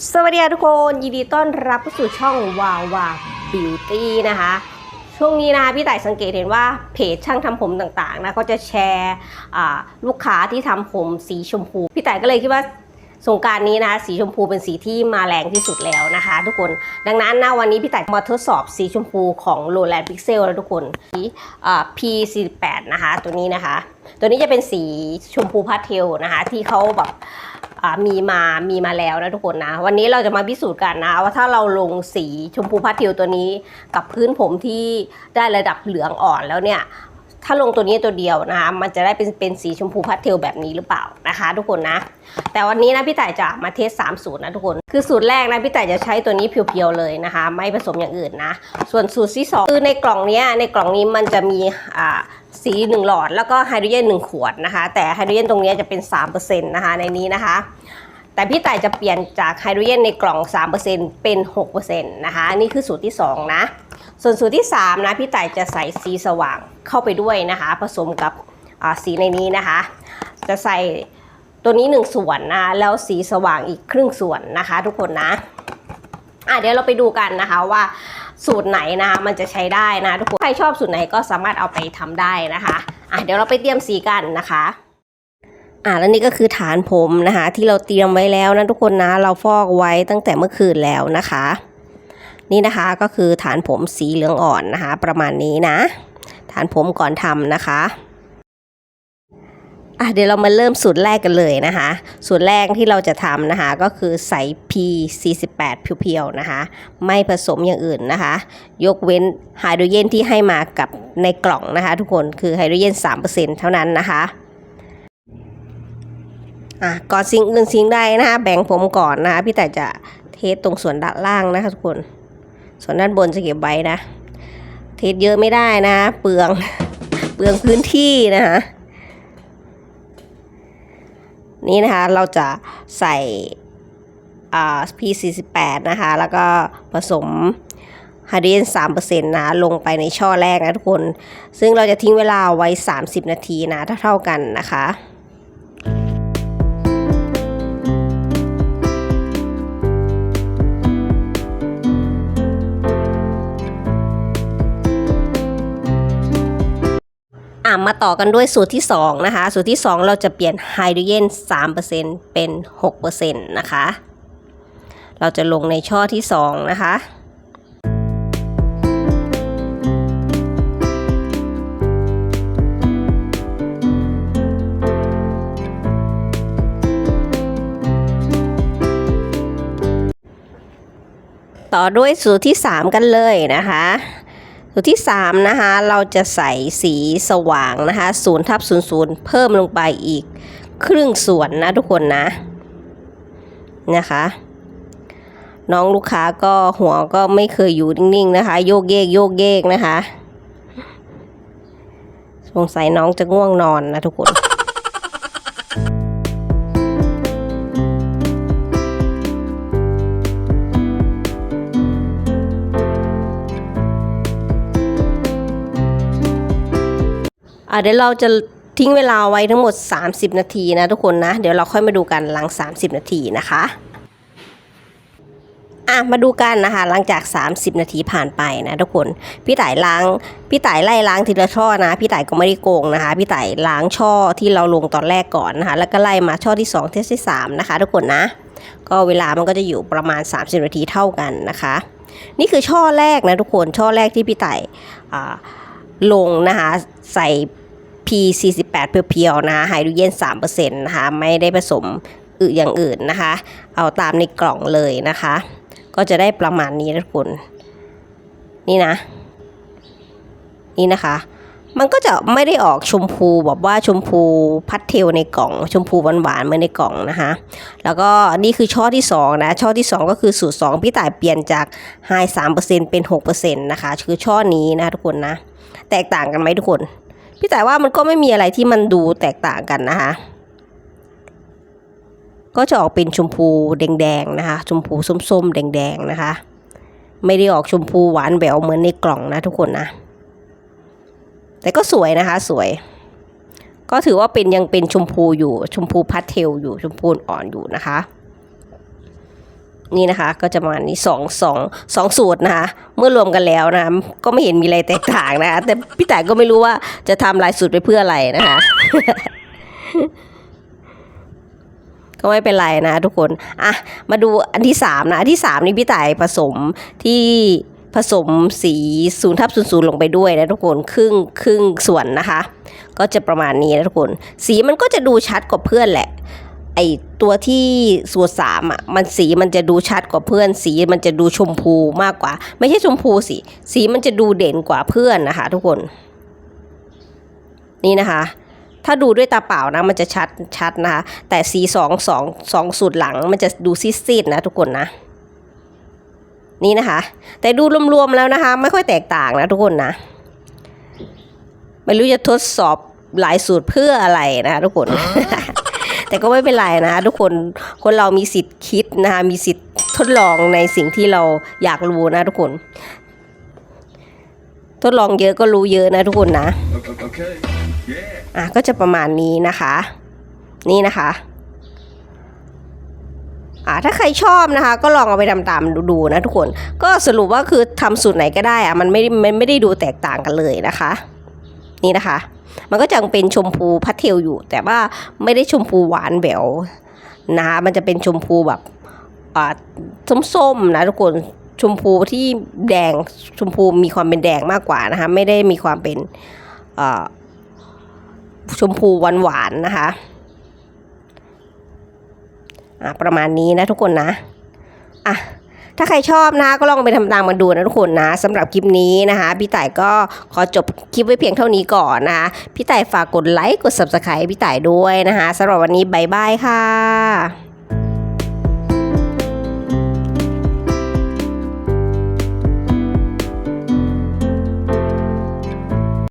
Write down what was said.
สวัสดีทุกคนยินดีต้อนรับเข้าสู่ช่องวาววาบิวตี้นะคะ ช่วงนี้นะคะพี่ต่ายสังเกตเห็นว่าเพจช่างทำผมต่างๆนะก็จะแชร์ลูกค้าที่ทำผมสีชมพู พี่ต่ายก็เลยคิดว่าสงการนี้นะสีชมพูเป็นสีที่มาแรงที่สุดแล้วนะคะ ทุกคนดังนั้นนะวันนี้พี่ต่ายมาทดสอบสีชมพูของ l o w l a n d Pixel แล้วทุกคนสีอ่า P48 นะคะตัวนี้นะคะ ตัวนี้จะเป็นสีชมพูพาสเทลนะคะ ที่เขาแบบ มีมา มีมาแล้วนะทุกคนนะ วันนี้เราจะมาพิสูจน์กันนะ ว่าถ้าเราลงสีชมพูพาสเทลตัวนี้ กับพื้นผมที่ได้ระดับเหลืองอ่อนแล้วเนี่ย ถ้าลงตัวนี้ตัวเดียวนะคะ มันจะได้เป็นเป็นสีชมพูพาสเทลแบบนี้หรือเปล่านะคะ ทุกคนนะ แต่วันนี้นะพี่ต่ายจะมาเทสสามสูตรนะทุกคน คือสูตรแรกนะพี่ต่ายจะใช้ตัวนี้เพียวๆเลยนะคะ ไม่ผสมอย่างอื่นนะ ส่วนสูตรที่สองคือในกล่องนี้ในกล่องนี้มันจะมีอ่าสีหนึ่งหลอดแล้วก็ไฮโดรเจนหนึ่งขวดนะคะ แต่ไฮโดรเจนตรงนี้จะเป็น3%นะคะในนี้นะคะแต่พี่ต่ายจะเปลี่ยนจากไฮโดรเจนในกล่อง 3%เป็น 6%นะคะอันนี่คือสูตรที่ 2 นะ ส่วนสูตรที่3นะพี่ต่ายจะใส่สีสว่างเข้าไปด้วยนะคะ ผสมกับสีในนี้นะคะ จะใส่ตัวนี้ 1 ส่วนนะแล้วสีสว่างอีกครึ่งส่วนนะคะ ทุกคนนะอะเดี๋ยวเราไปดูกันนะคะว่าสูตรไหนนะคะมันจะใช้ได้นะทุกคนใครชอบสูตรไหนก็สามารถเอาไปทำได้นะคะอะเดี๋ยวเราไปเตรียมสีกันนะคะอ่าแล้วนี่ก็คือฐานผมนะคะ ที่เราเตรียมไว้แล้วนะทุกคนนะ เราฟอกไว้ตั้งแต่เมื่อคืนแล้วนะคะ นี่นะคะก็คือฐานผมสีเหลืองอ่อนนะคะ ประมาณนี้นะ ฐานผมก่อนทำนะคะ่ะเดี๋ยวเรามาเริ่มสูตรแรกกันเลยนะคะ สูตรแรกที่เราจะทำนะคะ ก็คือใส่ P48 เพียวๆนะคะ ไม่ผสมอย่างอื่นนะคะ ยกเว้นไฮโดรเจนที่ให้มากับในกล่องนะคะ ทุกคนคือไฮโดรเจน3%เท่านั้นนะคะอะก่อนสิ่งอื่นสิ่งใดนะคะ แบ่งผมก่อนนะคะ พี่แต่จะเทสตรงส่วนด้านล่างนะคะทุกคน ส่วนด้านบนจะเก็บไว้นะ เทสเยอะไม่ได้นะ เปลือง เปลืองพื้นที่นะคะนี่นะคะเราจะใส่ P48 นะคะ แล้วก็ผสมไฮโดรเจน3%นะ ลงไปในช่อแรกนะทุกคน ซึ่งเราจะทิ้งเวลาไว้ 30 นาทีนะ เท่ากันนะคะ มาต่อกันด้วยสูตรที่ 2 นะคะ สูตรที่ 2 เราจะเปลี่ยนไฮโดรเจน3%เป็น 6%นะคะ เราจะลงในช่อที่ 2 นะคะต่อด้วยสูตรที่ 3 กันเลยนะคะ ตัวที่ 3 นะคะ เราจะใส่สีสว่างนะคะ0ทับ00 เพิ่มลงไปอีกครึ่งส่วนนะทุกคนนะนะคะ น้องลูกค้าก็หัวก็ไม่เคยอยู่นิ่งๆนะคะ โยกเยกโยกเยกนะคะสงสัยน้องจะง่วงนอนนะทุกคน เดี๋ยวเราจะทิ้งเวลาไว้ทั้งหมด 30 นาทีนะทุกคนนะ เดี๋ยวเราค่อยมาดูกันหลัง 30 นาทีนะคะอะมาดูกันนะคะหลังจาก 30 นาทีผ่านไปนะทุกคนพี่ต่ายล้างพี่ต่ายไล่ล้างทีละช่อนะ พี่ต่ายก็ไม่ได้โกงนะคะ พี่ต่ายล้างช่อที่เราลงตอนแรกก่อนนะคะ แล้วก็ไล่มาช่อที่2ที่ที่3นะคะ ทุกคนนะ ก็เวลามันก็จะอยู่ประมาณ 30 นาทีเท่ากันนะคะ นี่คือช่อแรกนะทุกคนช่อแรกที่พี่ต่ายลงนะคะใส่ P48 เพียวๆนะคะไฮโดรเจน3%นะคะไม่ได้ผสมอื่นอย่างอื่นนะคะ เอาตามในกล่องเลยนะคะ ก็จะได้ประมาณนี้นะทุกคนนี่นะ นี่นะคะ มันก็จะไม่ได้ออกชมพูแบบว่าชมพูพัดเทลในกล่อง ชมพูหวานๆเหมือนในกล่องนะคะ แล้วก็นี่คือช่อที่2นะช่อที่ 2 ก็คือสูตร2พี่ต่ายเปลี่ยนจากไฮ3%เป็น6%นะคะ คือช่อนี้นะทุกคนนะ แตกต่างกันไหมทุกคน พี่แต่ว่ามันก็ไม่มีอะไรที่มันดูแตกต่างกันนะคะ ก็จะออกเป็นชมพูแดงๆนะคะ ชมพูส้มๆ แดงๆนะคะ ไม่ได้ออกชมพูหวานแหววเหมือนในกล่องนะทุกคนนะ แต่ก็สวยนะคะสวย ก็ถือว่าเป็นยังเป็นชมพูอยู่ชมพูพาสเทลอยู่ชมพูอ่อนอยู่นะคะ นี่นะคะ ก็จะประมาณนี้สองสองสองสูตรนะคะ เมื่อรวมกันแล้วนะก็ไม่เห็นมีอะไรแตกต่างนะคะแต่พี่แต่ายก็ไม่รู้ว่าจะทำลายสูตรไปเพื่ออะไรนะคะ ก็ไม่เป็นไรนะทุกคนอะมาดูอันที่สามนะอันที่สามนี่พี่ต่ายผสมที่ผสมสีศูนย์ทับศูนย์ศูนย์ลงไปด้วยนะทุกคนครึ่งครึ่งส่วนนะคะ ก็จะประมาณนี้นะทุกคน สีมันก็จะดูชัดกว่าเพื่อนแหละ ไอตัวที่ส่วนสามอะมันสีมันจะดูชัดกว่าเพื่อน สีมันจะดูชมพูมากกว่า ไม่ใช่ชมพูสิสีมันจะดูเด่นกว่าเพื่อนนะคะ ทุกคน นี่นะคะ ถ้าดูด้วยตาเปล่านะ มันจะชัดชัดนะคะ แต่สีสองสองสองสูตรหลัง มันจะดูซีดๆนะทุกคนนะนี่นะคะ แต่ดูรวมๆแล้วนะคะ ไม่ค่อยแตกต่างนะทุกคนนะไม่รู้จะทดสอบหลายสูตรเพื่ออะไรนะทุกคน แต่ก็ไม่เป็นไรนะทุกคนคนเรามีสิทธิ์คิดนะคะมีสิทธิ์ทดลองในสิ่งที่เราอยากรู้นะทุกคน ทดลองเยอะก็รู้เยอะนะทุกคนนะ Okay. Yeah. อะก็จะประมาณนี้นะคะ นี่นะคะอ่าถ้าใครชอบนะคะ ก็ลองเอาไปทำตามดูๆนะทุกคน ก็สรุปว่าคือทำสูตรไหนก็ได้อะมันไม่ได้มันไม่ได้ดูแตกต่างกันเลยนะคะ นี่นะคะ มันก็จะเป็นชมพูพัทเทลอยู่ แต่ว่าไม่ได้ชมพูหวานแหววนะคะมันจะเป็นชมพูแบบอ่าส้มๆนะทุกคนชมพูที่แดงชมพูมีความเป็นแดงมากกว่านะคะ ไม่ได้มีความเป็นอ่าชมพูหวานๆนะคะอะประมาณนี้นะทุกคนนะอะ ถ้าใครชอบนะก็ลองไปทำตามมันดูนะทุกคนนะสำหรับคลิปนี้นะคะ พี่ต่ายก็ขอจบคลิปไว้เพียงเท่านี้ก่อนนะคะพี่ต่ายฝากกดไลค์กด subscribe พี่ต่ายด้วยนะคะสำหรับวันนี้บายบายค่ะ